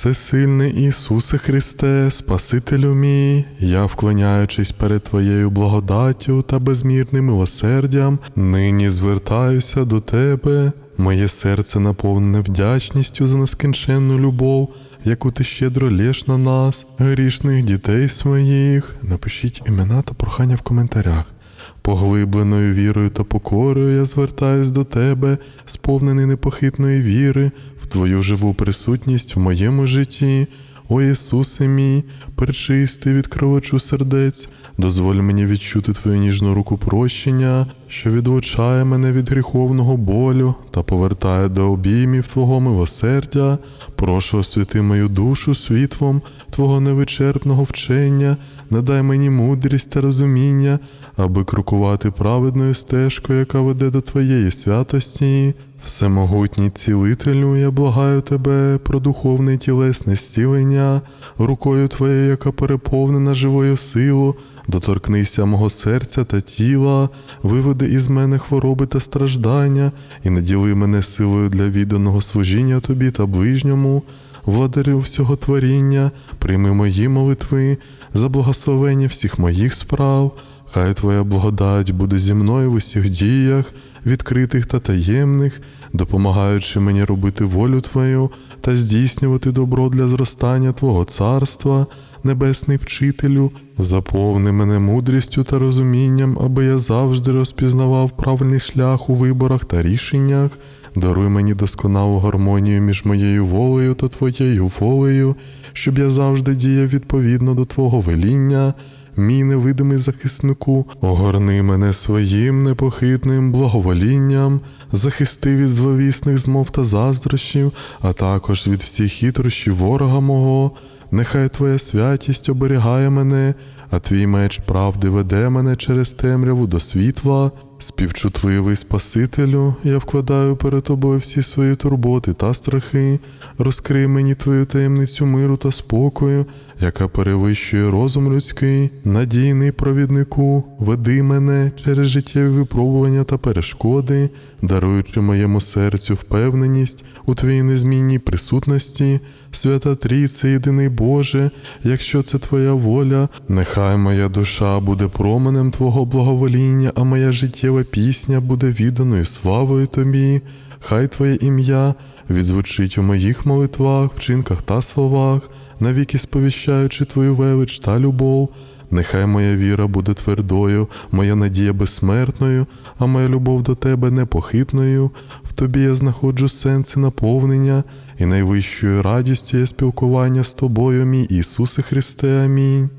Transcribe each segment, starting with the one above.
Всесильний Ісусе Христе, Спасителю мій, я, вклоняючись перед Твоєю благодаттю та безмірним милосердям, нині звертаюся до Тебе. Моє серце наповнене вдячністю за нескінченну любов, яку ти щедро лєш на нас, грішних дітей своїх. Напишіть імена та прохання в коментарях. Поглибленою вірою та покорою я звертаюсь до тебе, сповнений непохитної віри, в Твою живу присутність в моєму житті. О Ісусе мій, пречистий від кровочу сердець, дозволь мені відчути Твою ніжну руку прощення, що відлучає мене від гріховного болю та повертає до обіймів Твого милосердя. Прошу освіти мою душу світлом Твого невичерпного вчення, надай мені мудрість та розуміння, аби крокувати праведною стежкою, яка веде до Твоєї святості. Всемогутній цілителю, я благаю тебе про духовне тілесне зцілення, рукою Твоєю, яка переповнена живою силою, доторкнися мого серця та тіла, виведи із мене хвороби та страждання, і наділи мене силою для відданого служіння тобі та ближньому, владарю всього творіння, прийми мої молитви за благословення всіх моїх справ. Хай Твоя благодать буде зі мною в усіх діях, відкритих та таємних, допомагаючи мені робити волю Твою та здійснювати добро для зростання Твого царства, небесний вчителю, заповни мене мудрістю та розумінням, аби я завжди розпізнавав правильний шлях у виборах та рішеннях. Даруй мені досконалу гармонію між моєю волею та Твоєю волею, щоб я завжди діяв відповідно до Твого веління. Мій невидимий захиснику, огорни мене своїм непохитним благоволінням, захисти від зловісних змов та заздрощів, а також від всіх хитрощів ворога мого. Нехай Твоя святість оберігає мене, а твій меч правди веде мене через темряву до світла. Співчутливий Спасителю, я вкладаю перед тобою всі свої турботи та страхи, розкрий мені твою таємницю миру та спокою, яка перевищує розум людський, надійний провіднику, веди мене через життєві випробування та перешкоди, даруючи моєму серцю впевненість у твоїй незмінній присутності. Свята Трійце, єдиний Боже, якщо це Твоя воля, нехай моя душа буде променем Твого благовоління, а моя життєва пісня буде відданою славою Тобі. Хай Твоє ім'я відзвучить у моїх молитвах, вчинках та словах, навіки сповіщаючи Твою велич та любов. Нехай моя віра буде твердою, моя надія безсмертною, а моя любов до тебе непохитною. В тобі я знаходжу сенси наповнення, і найвищою радістю є спілкування з тобою, мій Ісусе Христе. Амінь.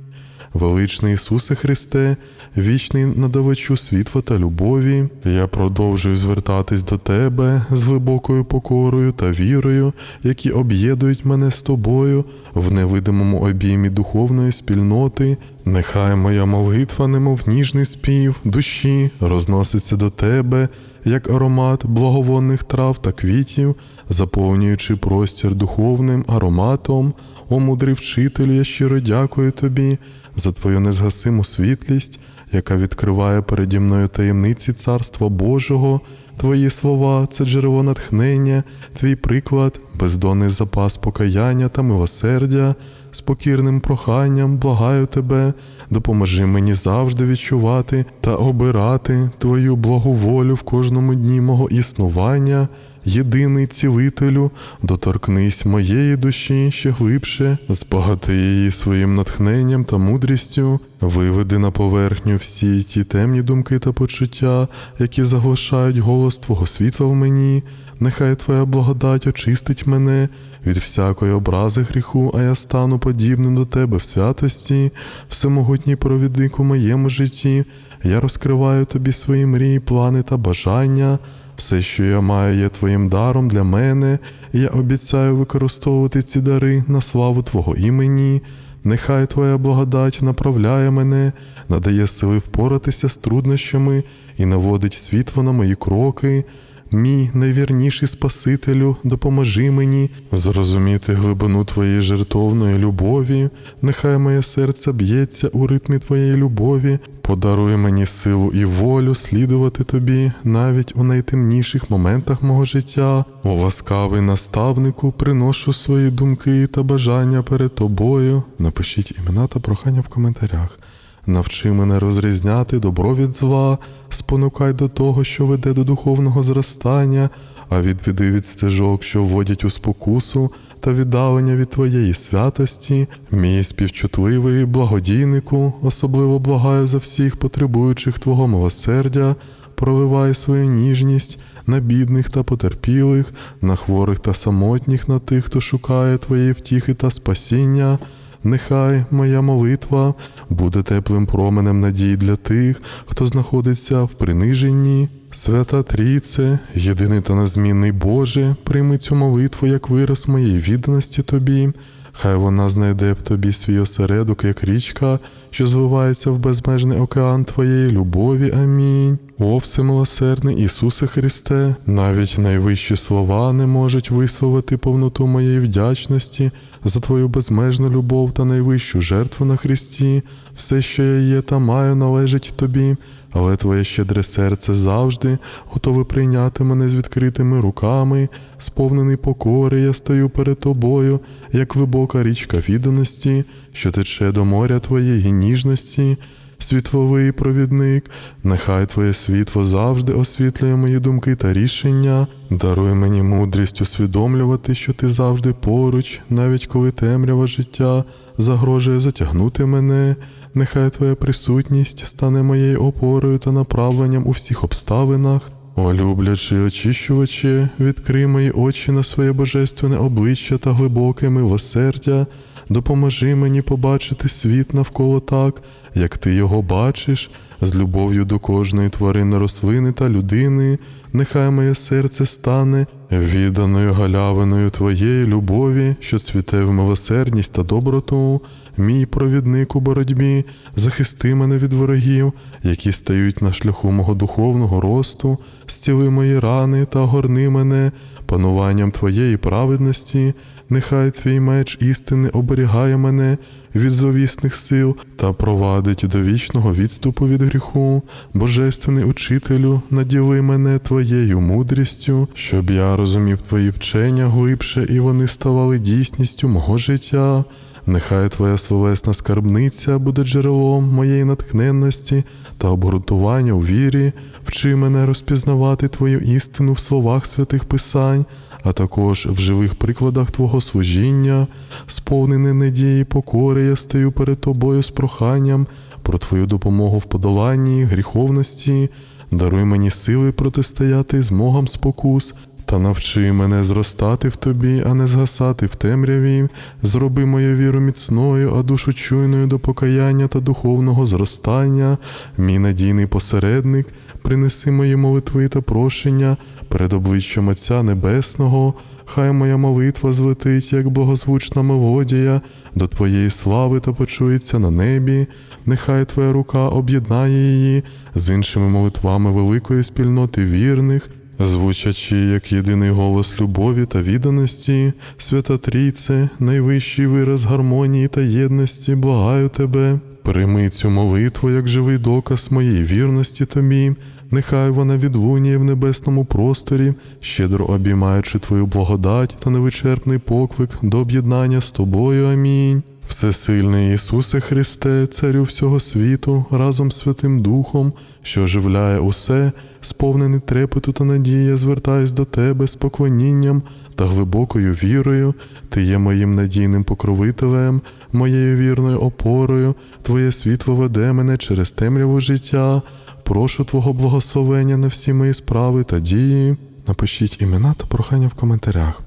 Величний Ісусе Христе, вічний надавачу світла та любові, я продовжую звертатись до Тебе з глибокою покорою та вірою, які об'єднують мене з тобою в невидимому обіймі духовної спільноти. Нехай моя молитва, немов ніжний спів душі, розноситься до Тебе, як аромат благовонних трав та квітів, заповнюючи простір духовним ароматом. О мудрий вчителю, я щиро дякую тобі за твою незгасиму світлість, яка відкриває переді мною таємниці Царства Божого. Твої слова це джерело натхнення, твій приклад, бездонний запас покаяння та милосердя, з покірним проханням благаю тебе, допоможи мені завжди відчувати та обирати твою благоволю в кожному дні мого існування. Єдиний цілителю, доторкнись моєї душі ще глибше, збагати її своїм натхненням та мудрістю, виведи на поверхню всі ті темні думки та почуття, які заглушають голос Твого світла в мені. Нехай Твоя благодать очистить мене від всякої образи гріху, а я стану подібним до Тебе в святості, всемогутній провідник у моєму житті. Я розкриваю тобі свої мрії, плани та бажання. Все, що я маю, є твоїм даром для мене, і я обіцяю використовувати ці дари на славу Твого імені. Нехай Твоя благодать направляє мене, надає сили впоратися з труднощами і наводить світло на мої кроки. Мій найвірніший Спасителю, допоможи мені зрозуміти глибину Твоєї жертовної любові, нехай моє серце б'ється у ритмі Твоєї любові, Подаруй мені силу і волю слідувати тобі навіть у найтемніших моментах мого життя. О ласкавий наставнику, приношу свої думки та бажання перед тобою. Напишіть імена та прохання в коментарях. Навчи мене розрізняти добро від зла, спонукай до того, що веде до духовного зростання, а відведи від стежок, що вводять у спокусу та віддалення від твоєї святості, мій співчутливий благодійнику, особливо благаю за всіх потребуючих Твого милосердя, проливай свою ніжність на бідних та потерпілих, на хворих та самотніх, на тих, хто шукає Твоєї втіхи та спасіння. Нехай моя молитва буде теплим променем надії для тих, хто знаходиться в приниженні. Свята Трійце, єдиний та незмінний Боже, прийми цю молитву як вираз моєї відданості Тобі. Хай вона знайде в тобі свій осередок, як річка, що зливається в безмежний океан Твоєї любові. Амінь. О, всемилосердний Ісусе Христе, навіть найвищі слова не можуть висловити повноту моєї вдячності за Твою безмежну любов та найвищу жертву на Христі. Все, що я є та маю, належить Тобі, але Твоє щедре серце завжди готове прийняти мене з відкритими руками, сповнений покори, я стою перед Тобою, як глибока річка відданості, що тече до моря Твоєї ніжності. Світловий провідник, нехай Твоє світло завжди освітлює мої думки та рішення, даруй мені мудрість усвідомлювати, що ти завжди поруч, навіть коли темрява життя загрожує затягнути мене. Нехай Твоя присутність стане моєю опорою та направленням у всіх обставинах. О, люблячий очищуваче, відкрий мої очі на своє божественне обличчя та глибоке милосердя, допоможи мені побачити світ навколо так, як ти його бачиш, з любов'ю до кожної тварини, рослини та людини. Нехай моє серце стане відданою галявиною Твоєї любові, що цвіте в милосердність та доброту. Мій провідник у боротьбі, захисти мене від ворогів, які стають на шляху мого духовного росту, зціли мої рани та огорни мене пануванням Твоєї праведності, нехай Твій меч істини оберігає мене від зловісних сил та провадить до вічного відступу від гріху. Божественний учителю, наділи мене Твоєю мудрістю, щоб я розумів Твої вчення глибше, і вони ставали дійсністю мого життя. Нехай Твоя словесна скарбниця буде джерелом моєї натхненності та обґрунтування у вірі, вчи мене розпізнавати Твою істину в словах святих Писань, а також в живих прикладах Твого служіння, сповнений надії, покори, я стою перед Тобою з проханням про Твою допомогу в подоланні гріховності, даруй мені сили протистояти змогам спокус. Та навчи мене зростати в тобі, а не згасати в темряві. Зроби мою віру міцною, а душу чуйною до покаяння та духовного зростання. Мій надійний посередник, принеси мої молитви та прошення перед обличчям Отця Небесного. Хай моя молитва злетить, як благозвучна мелодія, до Твоєї слави та почується на небі. Нехай Твоя рука об'єднає її з іншими молитвами великої спільноти вірних. Звучачи як єдиний голос любові та відданості, свята Трійце, найвищий вираз гармонії та єдності, благаю тебе, прийми цю молитву як живий доказ моєї вірності тобі, нехай вона відлуняє в небесному просторі, щедро обіймаючи твою благодать та невичерпний поклик до об'єднання з тобою. Амінь. Всесильний Ісусе Христе, Царю всього світу, разом з Святим Духом, що оживляє усе, сповнений трепету та надії, я звертаюсь до Тебе з поклонінням та глибокою вірою. Ти є моїм надійним покровителем, моєю вірною опорою, Твоє світло веде мене через темряву життя. Прошу Твого благословення на всі мої справи та дії. Напишіть імена та прохання в коментарях.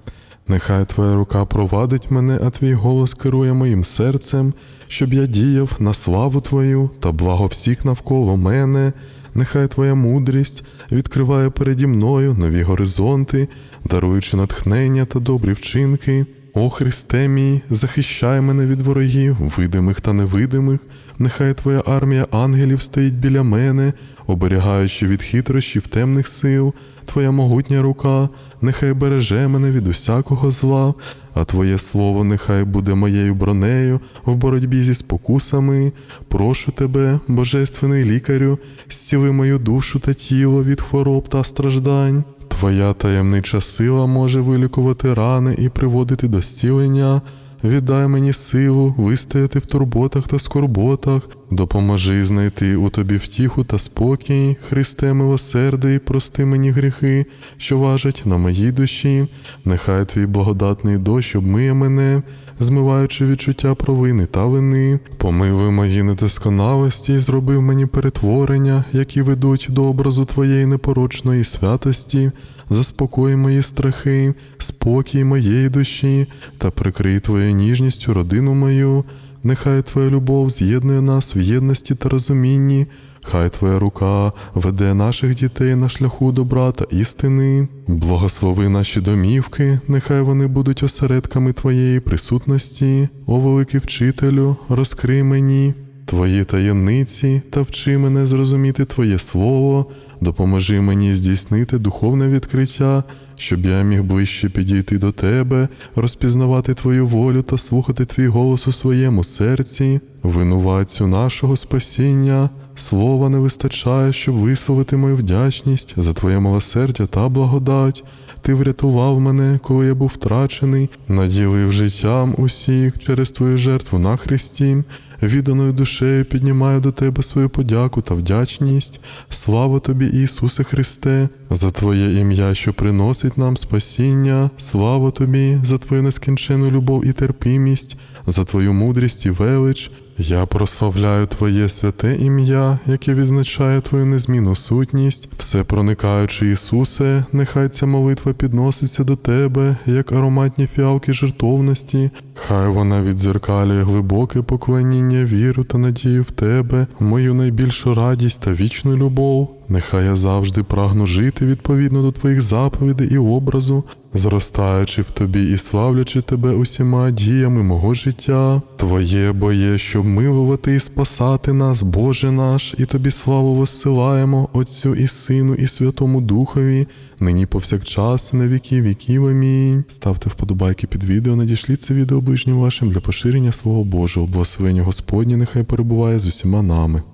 Нехай Твоя рука провадить мене, а твій голос керує моїм серцем, щоб я діяв на славу Твою та благо всіх навколо мене. Нехай Твоя мудрість відкриває переді мною нові горизонти, даруючи натхнення та добрі вчинки. О Христе мій, захищай мене від ворогів, видимих та невидимих. Нехай Твоя армія ангелів стоїть біля мене, оберігаючи від хитрощів темних сил, Твоя могутня рука, нехай береже мене від усякого зла, а Твоє слово нехай буде моєю бронею в боротьбі зі спокусами. Прошу тебе, божественний лікарю, зціли мою душу та тіло від хвороб та страждань. Твоя таємнича сила може вилікувати рани і приводити до зцілення. Віддай мені силу вистояти в турботах та скорботах, допоможи знайти у тобі втіху та спокій, Христе милосерди, і прости мені гріхи, що важать на моїй душі. Нехай твій благодатний дощ обмиє мене, змиваючи відчуття провини та вини. Помилуй мої недосконалості і зробив мені перетворення, які ведуть до образу твоєї непорочної святості. Заспокой мої страхи, спокій моєї душі та прикрий твоєю ніжністю родину мою. Нехай Твоя любов з'єднує нас в єдності та розумінні. Хай Твоя рука веде наших дітей на шляху добра та істини. Благослови наші домівки, нехай вони будуть осередками Твоєї присутності. О великий вчителю, розкрий мені Твої таємниці та вчи мене зрозуміти Твоє Слово, допоможи мені здійснити духовне відкриття, щоб я міг ближче підійти до Тебе, розпізнавати Твою волю та слухати Твій голос у своєму серці, винуватцю нашого спасіння. Слова не вистачає, щоб висловити мою вдячність за Твоє милосердя та благодать. Ти врятував мене, коли я був втрачений, наділив життям усіх через Твою жертву на Христі. Відданою душею піднімаю до Тебе свою подяку та вдячність. Слава Тобі, Ісусе Христе, за Твоє ім'я, що приносить нам спасіння. Слава Тобі, за Твою нескінчену любов і терпімість, за Твою мудрість і велич. Я прославляю Твоє святе ім'я, яке відзначає Твою незмінну сутність, все проникаючи Ісусе, нехай ця молитва підноситься до Тебе, як ароматні фіалки жертовності, хай вона відзеркалює глибоке поклоніння, віру та надію в Тебе, мою найбільшу радість та вічну любов. Нехай я завжди прагну жити відповідно до Твоїх заповідей і образу, зростаючи в Тобі і славлячи Тебе усіма діями мого життя. Твоє бо є, щоб милувати і спасати нас, Боже наш, і Тобі славу воссилаємо, Отцю і Сину, і Святому Духові, нині повсякчас, на віки віків. Амінь. Ставте вподобайки під відео, надішліть це відео ближнім вашим для поширення Слова Божого. Благословення Господнє нехай перебуває з усіма нами.